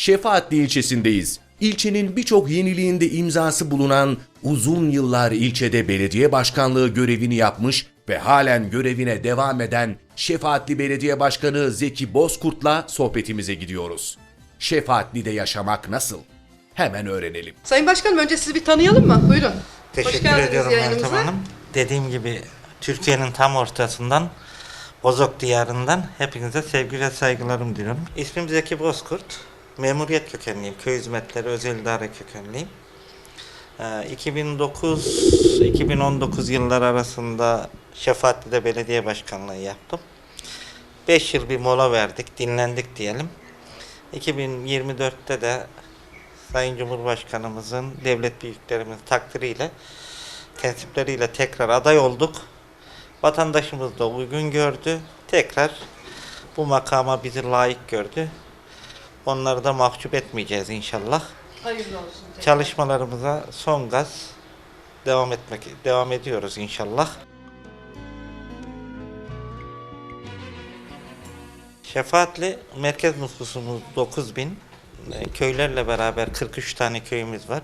Şefaatli ilçesindeyiz. İlçenin birçok yeniliğinde imzası bulunan, uzun yıllar ilçede belediye başkanlığı görevini yapmış ve halen görevine devam eden Şefaatli Belediye Başkanı Zeki Bozkurt'la sohbetimize gidiyoruz. Şefaatli'de yaşamak nasıl? Hemen öğrenelim. Sayın Başkanım önce sizi bir tanıyalım mı? Buyurun. Teşekkür ediyorum yayınımıza. Meltem Hanım. Dediğim gibi Türkiye'nin tam ortasından Bozok diyarından hepinize sevgi ve saygılarımı diliyorum. İsmim Zeki Bozkurt. Memuriyet kökenliyim. Köy hizmetleri özel idare kökenliyim. Ee, 2009-2019 yılları arasında Şefaatli'de belediye başkanlığı yaptım. 5 yıl bir mola verdik, dinlendik diyelim. 2024'te de Sayın Cumhurbaşkanımızın, devlet büyüklerimizin takdiriyle, tensipleriyle tekrar aday olduk. Vatandaşımız da uygun gördü. Tekrar bu makama bizi layık gördü. Onları da mahcup etmeyeceğiz inşallah. Hayırlı olsun. tekrar. Çalışmalarımıza son gaz devam etmek devam ediyoruz inşallah. Şefaatli merkez nüfusumuz 9000. E, Köylerle beraber 43 tane köyümüz var.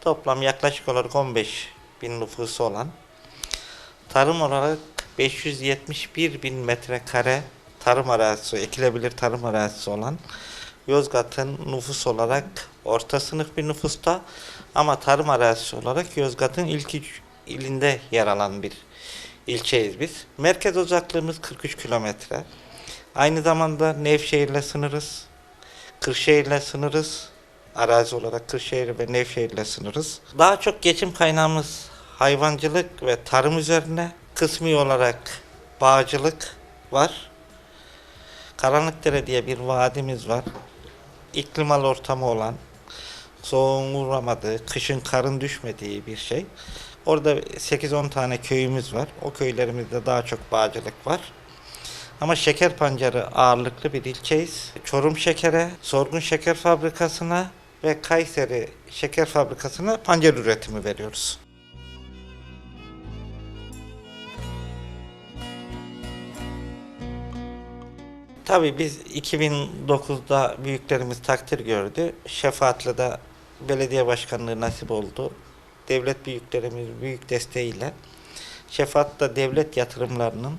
Toplam yaklaşık olarak 15 bin nüfusu olan. Tarım olarak 571 bin metrekare tarım arazisi, ekilebilir tarım arazisi olan Yozgat'ın nüfus olarak orta sınıf bir nüfusta ama tarım arazisi olarak Yozgat'ın ilk ilinde yer alan bir ilçeyiz biz. Merkez uzaklığımız 43 kilometre. Aynı zamanda Nevşehir'le sınırız. Kırşehir'le sınırız. Arazi olarak Kırşehir ve Nevşehir'le sınırız. Daha çok geçim kaynağımız hayvancılık ve tarım üzerine. Kısmi olarak bağcılık var. Karanlıkdere diye bir vadimiz var. İklimal ortamı olan, soğuğun uğramadığı, kışın karın düşmediği bir şey. Orada 8-10 tane köyümüz var. O köylerimizde daha çok bağcılık var. Ama şeker pancarı ağırlıklı bir ilçeyiz. Çorum Şeker'e, Sorgun Şeker Fabrikası'na ve Kayseri Şeker Fabrikası'na pancar üretimi veriyoruz. Tabii biz 2009'da büyüklerimiz takdir gördü. Şefaatli'de belediye başkanlığı nasip oldu. Devlet büyüklerimiz büyük desteğiyle Şefaat'ta devlet yatırımlarının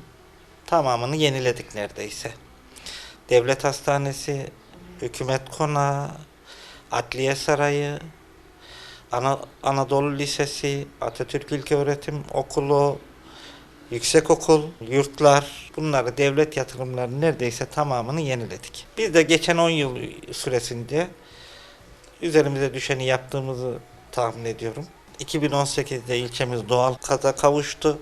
tamamını yeniledik neredeyse. Devlet hastanesi, hükümet konağı, adliye sarayı, Ana, Anadolu Lisesi, Atatürk İlköğretim Okulu, yüksekokul, yurtlar bunları devlet yatırımlarının neredeyse tamamını yeniledik. Biz de geçen 10 yıl süresince üzerimize düşeni yaptığımızı tahmin ediyorum. 2018'de ilçemiz doğal kaza kavuştu.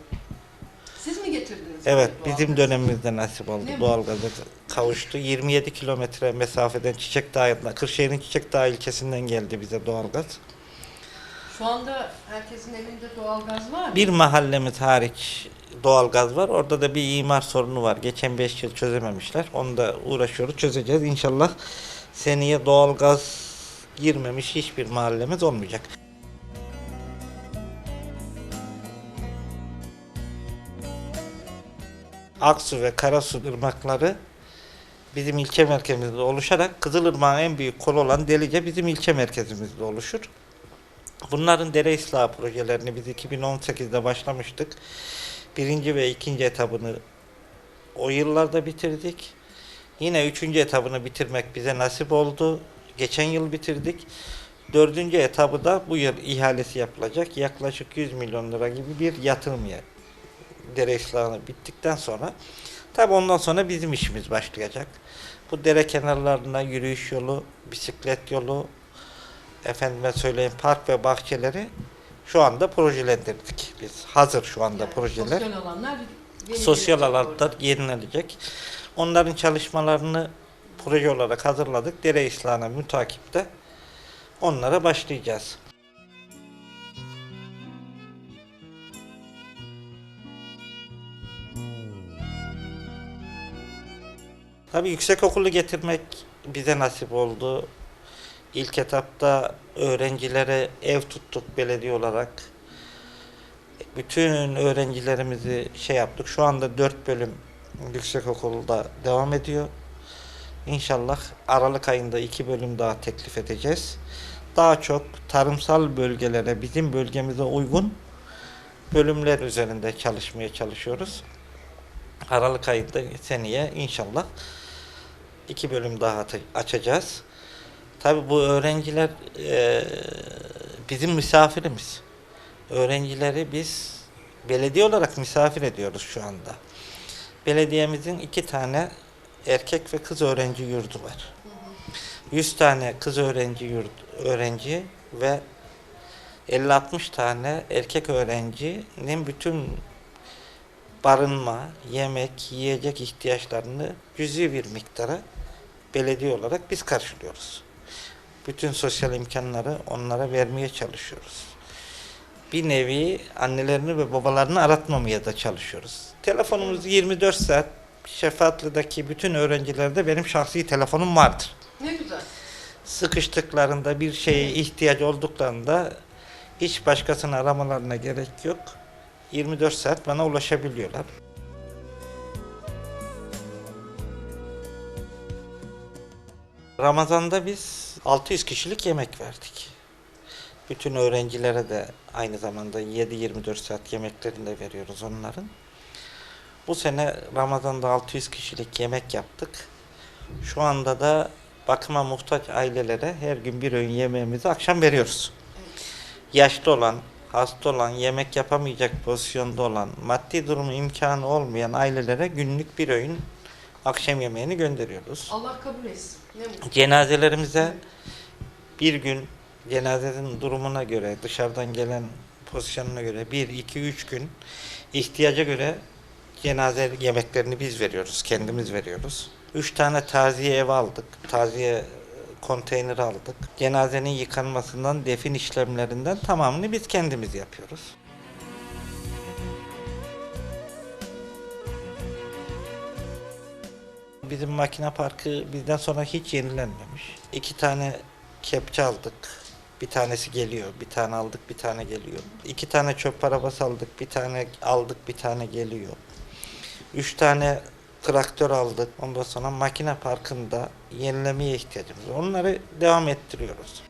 Siz mi getirdiniz? Evet, bizim dönemimizde nasip oldu. Değil mi? Doğalgaza kavuştu. 27 kilometre mesafeden Çiçek Dağı, Kırşehir'in Çiçek Dağı ilçesinden geldi bize doğalgaz. Şu anda herkesin evinde doğalgaz var mı? Bir mahallemiz hariç doğalgaz var. Orada da bir imar sorunu var. Geçen 5 yıl çözememişler. Onu da uğraşıyoruz, çözeceğiz. İnşallah seneye doğalgaz girmemiş hiçbir mahallemiz olmayacak. Aksu ve Karasu ırmakları bizim ilçe merkezimizde oluşarak Kızılırmak'ın en büyük kolu olan Delice bizim ilçe merkezimizde oluşur. Bunların dere ıslahı projelerini biz 2018'de başlamıştık. Birinci ve ikinci etabını o yıllarda bitirdik. Yine üçüncü etabını bitirmek bize nasip oldu. Geçen yıl bitirdik. Dördüncü etabı da bu yıl ihalesi yapılacak. Yaklaşık 100 milyon lira gibi bir yatırım yer. Dere ıslahını bittikten sonra. Tabi ondan sonra bizim işimiz başlayacak. Bu dere kenarlarına yürüyüş yolu, bisiklet yolu, efendime söyleyeyim park ve bahçeleri şu anda projelendirdik biz. Hazır şu anda Yani projeler. Sosyal alanlar Sosyal alanlar yenilenecek. Onların çalışmalarını proje olarak hazırladık. Dere ıslahına mütakipte onlara başlayacağız. Tabii yüksek okulu getirmek bize nasip oldu. İlk etapta öğrencilere ev tuttuk belediye olarak. Bütün öğrencilerimizi şey yaptık. Şu anda 4 bölüm yüksek okulda devam ediyor. İnşallah Aralık ayında iki bölüm daha teklif edeceğiz. Daha çok tarımsal bölgelere, bizim bölgemize uygun bölümler üzerinde çalışmaya çalışıyoruz. Aralık ayında seneye inşallah iki bölüm daha açacağız. Tabi bu öğrenciler eee, bizim misafirimiz. Öğrencileri biz belediye olarak misafir ediyoruz şu anda. Belediyemizin iki tane erkek ve kız öğrenci yurdu var. 100 tane kız öğrenci yurt öğrenci ve 50-60 tane erkek öğrencinin bütün barınma, yemek, yiyecek ihtiyaçlarını cüzi bir miktara belediye olarak biz karşılıyoruz. Bütün sosyal imkanları onlara vermeye çalışıyoruz. Bir nevi annelerini ve babalarını aratmamaya da çalışıyoruz. Telefonumuz 24 saat Şefaatli'deki bütün öğrencilerde benim şahsi telefonum vardır. Ne güzel. Sıkıştıklarında bir şeye ihtiyaç olduklarında hiç başkasını aramalarına gerek yok. 24 saat bana ulaşabiliyorlar. Ramazan'da biz 600 kişilik yemek verdik. Bütün öğrencilere de aynı zamanda 7-24 saat yemeklerini de veriyoruz onların. Bu sene Ramazan'da 600 kişilik yemek yaptık. Şu anda da bakıma muhtaç ailelere her gün bir öğün yemeğimizi akşam veriyoruz. Yaşlı olan, hasta olan, yemek yapamayacak pozisyonda olan, maddi durumu imkanı olmayan ailelere günlük bir öğün akşam yemeğini gönderiyoruz. Allah kabul etsin. Ne mutlu. Cenazelerimize bir gün cenazenin durumuna göre, dışarıdan gelen pozisyonuna göre bir, iki, üç gün ihtiyaca göre cenaze yemeklerini biz veriyoruz, kendimiz veriyoruz. Üç tane taziye ev aldık, taziye konteyneri aldık. Cenazenin yıkanmasından, defin işlemlerinden tamamını biz kendimiz yapıyoruz. Bizim makine parkı bizden sonra hiç yenilenmemiş. İki tane kepçe aldık. Bir tanesi geliyor, bir tane aldık, bir tane geliyor. İki tane çöp arabası aldık, bir tane aldık, bir tane geliyor. Üç tane traktör aldık. Ondan sonra makine parkında yenilemeye ihtiyacımız var. Onları devam ettiriyoruz.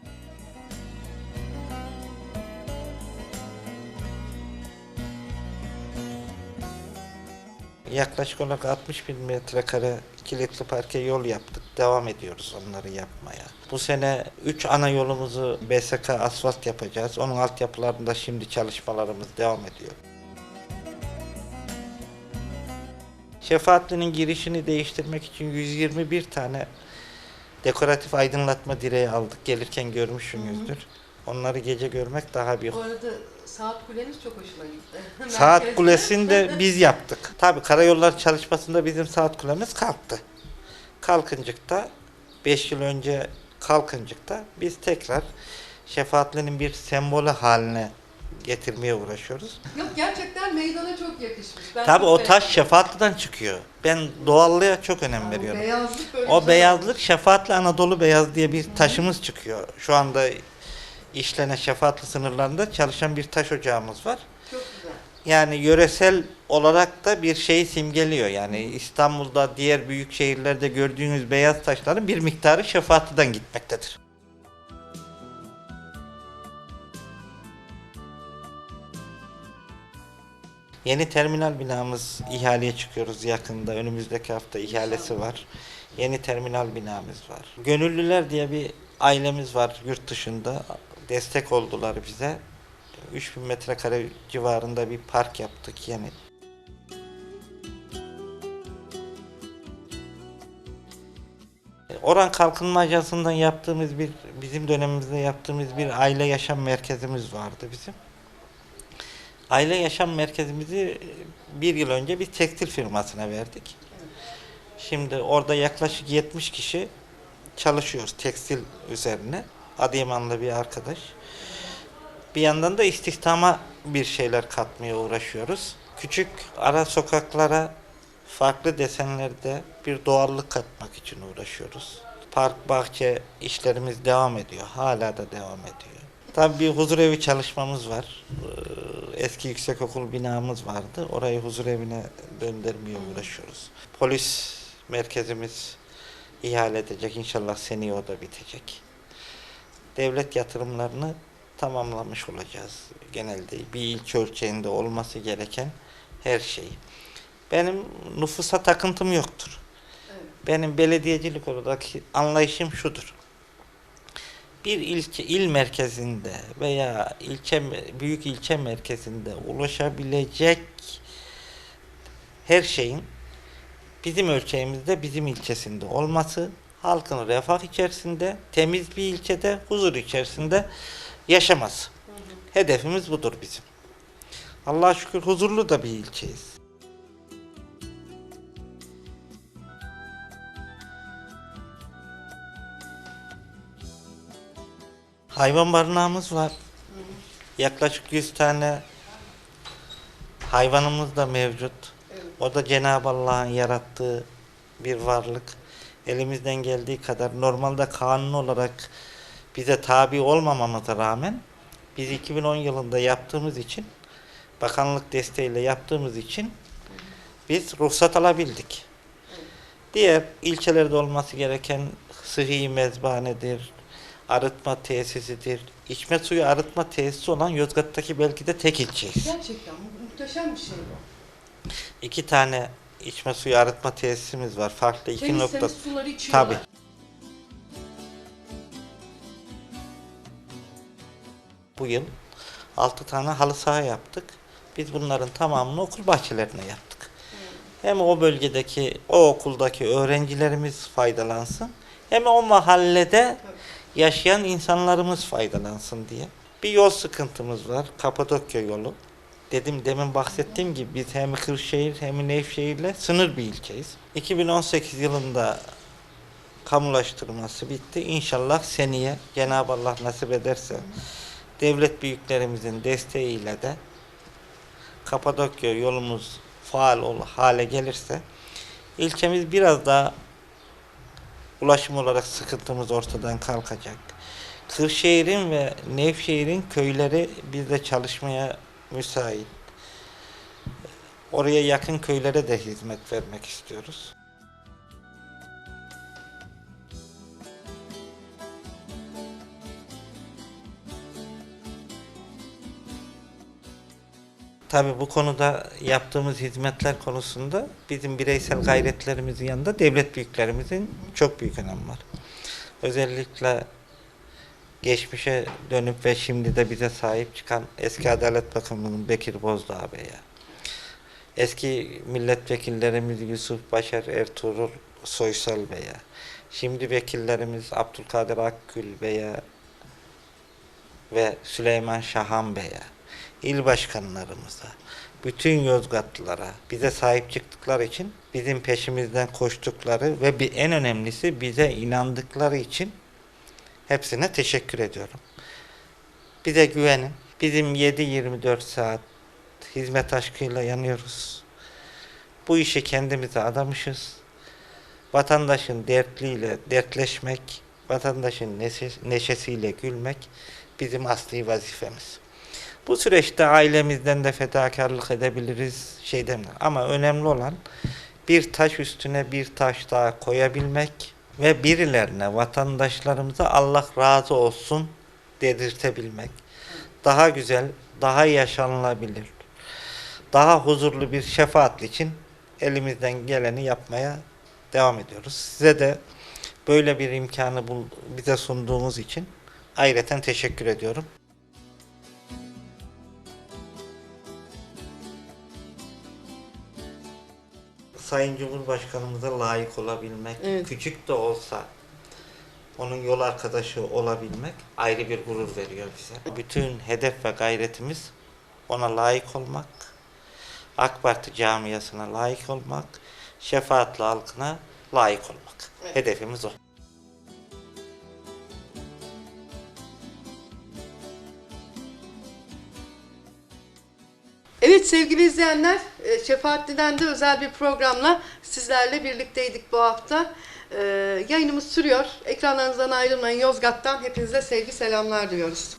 Yaklaşık olarak 60 bin metrekare kilitli parke yol yaptık. Devam ediyoruz onları yapmaya. Bu sene 3 ana yolumuzu BSK asfalt yapacağız. Onun altyapılarında şimdi çalışmalarımız devam ediyor. Şefaatli'nin girişini değiştirmek için 121 tane dekoratif aydınlatma direği aldık. Gelirken görmüşsünüzdür. Onları gece görmek daha bir Bu arada saat kuleniz çok hoşuma gitti. Saat kulesini de biz yaptık. Tabii karayollar çalışmasında bizim saat kulemiz kalktı. Kalkıncıkta 5 yıl önce kalkıncıkta biz tekrar şefaatlerin bir sembolü haline getirmeye uğraşıyoruz. Yok gerçekten meydana çok yakışmış. Ben Tabii o taş beğendim. şefaatli'den çıkıyor. Ben doğallığa çok önem Yani veriyorum. Beyazlık böyle O güzel beyazlık şefaatli Anadolu beyaz diye bir taşımız çıkıyor. Şu anda işlenen şefaatli sınırlarında çalışan bir taş ocağımız var. Çok güzel. Yani yöresel olarak da bir şeyi simgeliyor. Yani İstanbul'da diğer büyük şehirlerde gördüğünüz beyaz taşların bir miktarı şefaatli'den gitmektedir. Yeni terminal binamız ihaleye çıkıyoruz yakında. Önümüzdeki hafta ihalesi var. Yeni terminal binamız var. Gönüllüler diye bir ailemiz var yurt dışında. Destek oldular bize. 3000 metrekare civarında bir park yaptık yeni. Oran Kalkınma Ajansı'ndan yaptığımız bir, bizim dönemimizde yaptığımız bir aile yaşam merkezimiz vardı bizim. Aile yaşam merkezimizi bir yıl önce bir tekstil firmasına verdik. Şimdi orada yaklaşık 70 kişi çalışıyoruz tekstil üzerine. Adıyamanlı bir arkadaş. Bir yandan da istihdama bir şeyler katmaya uğraşıyoruz. Küçük ara sokaklara farklı desenlerde bir doğallık katmak için uğraşıyoruz. Park, bahçe işlerimiz devam ediyor. Hala da devam ediyor. Tabii bir huzurevi çalışmamız var. Ee, Eski yüksekokul binamız vardı. Orayı huzurevine döndürmeye uğraşıyoruz. Polis merkezimiz ihale edecek. İnşallah seneye o da bitecek. Devlet yatırımlarını tamamlamış olacağız. Genelde bir ilçe ölçeğinde olması gereken her şey. Benim nüfusa takıntım yoktur. Benim belediyecilik olarak anlayışım şudur. Bir ilçe il merkezinde veya ilçe büyük ilçe merkezinde ulaşabilecek her şeyin bizim ölçeğimizde bizim ilçesinde olması, halkın refah içerisinde, temiz bir ilçede, huzur içerisinde yaşaması. Hedefimiz budur bizim. Allah'a şükür huzurlu da bir ilçeyiz. Hayvan barınağımız var. Yaklaşık 100 tane hayvanımız da mevcut. O da Cenab-ı Allah'ın yarattığı bir varlık. Elimizden geldiği kadar normalde kanun olarak bize tabi olmamamıza rağmen biz 2010 yılında yaptığımız için bakanlık desteğiyle yaptığımız için biz ruhsat alabildik. Diğer ilçelerde olması gereken sıhhi mezbahanedir, arıtma tesisidir. İçme suyu arıtma tesisi olan Yozgat'taki belki de tek ilçeyiz. Gerçekten mu- muhteşem bir şey bu. İki tane içme suyu arıtma tesisimiz var. Farklı iki Temiz nokta. temiz suları içiyorlar. Tabii. Bu yıl 6 tane halı saha yaptık. Biz bunların tamamını okul bahçelerine yaptık. Hem o bölgedeki, o okuldaki öğrencilerimiz faydalansın. Hem o mahallede yaşayan insanlarımız faydalansın diye. Bir yol sıkıntımız var. Kapadokya yolu. Dedim demin bahsettiğim gibi biz hem Kırşehir hem Nevşehir'le sınır bir ilçeyiz. 2018 yılında kamulaştırması bitti. İnşallah seneye Cenab-ı Allah nasip ederse devlet büyüklerimizin desteğiyle de Kapadokya yolumuz faal ol hale gelirse ilçemiz biraz daha ulaşım olarak sıkıntımız ortadan kalkacak. Kırşehir'in ve Nevşehir'in köyleri bizde çalışmaya müsait. Oraya yakın köylere de hizmet vermek istiyoruz. Tabii bu konuda yaptığımız hizmetler konusunda bizim bireysel gayretlerimizin yanında devlet büyüklerimizin çok büyük önemi var. Özellikle geçmişe dönüp ve şimdi de bize sahip çıkan eski Adalet Bakanı'nın Bekir Bozdağ Bey'e, eski milletvekillerimiz Yusuf Başar Ertuğrul Soysal Bey'e, şimdi vekillerimiz Abdülkadir Akgül Bey'e ve Süleyman Şahan Bey'e, il başkanlarımıza, bütün Yozgatlılara bize sahip çıktıkları için bizim peşimizden koştukları ve bir en önemlisi bize inandıkları için hepsine teşekkür ediyorum. Bize güvenin. Bizim 7-24 saat hizmet aşkıyla yanıyoruz. Bu işi kendimize adamışız. Vatandaşın dertliyle dertleşmek, vatandaşın neşe- neşesiyle gülmek bizim asli vazifemiz. Bu süreçte ailemizden de fedakarlık edebiliriz şeyden ama önemli olan bir taş üstüne bir taş daha koyabilmek ve birilerine vatandaşlarımıza Allah razı olsun dedirtebilmek. Daha güzel, daha yaşanılabilir, daha huzurlu bir şefaat için elimizden geleni yapmaya devam ediyoruz. Size de böyle bir imkanı bize sunduğunuz için ayrıca teşekkür ediyorum. Sayın Cumhurbaşkanımıza layık olabilmek, Evet. küçük de olsa onun yol arkadaşı olabilmek ayrı bir gurur veriyor bize. Bütün hedef ve gayretimiz ona layık olmak, AK Parti camiasına layık olmak, şefaatli halkına layık olmak. Evet. Hedefimiz o. Evet sevgili izleyenler, e, Şefaatli'den de özel bir programla sizlerle birlikteydik bu hafta. E, Yayınımız sürüyor. Ekranlarınızdan ayrılmayın. Yozgat'tan hepinize sevgi selamlar diyoruz.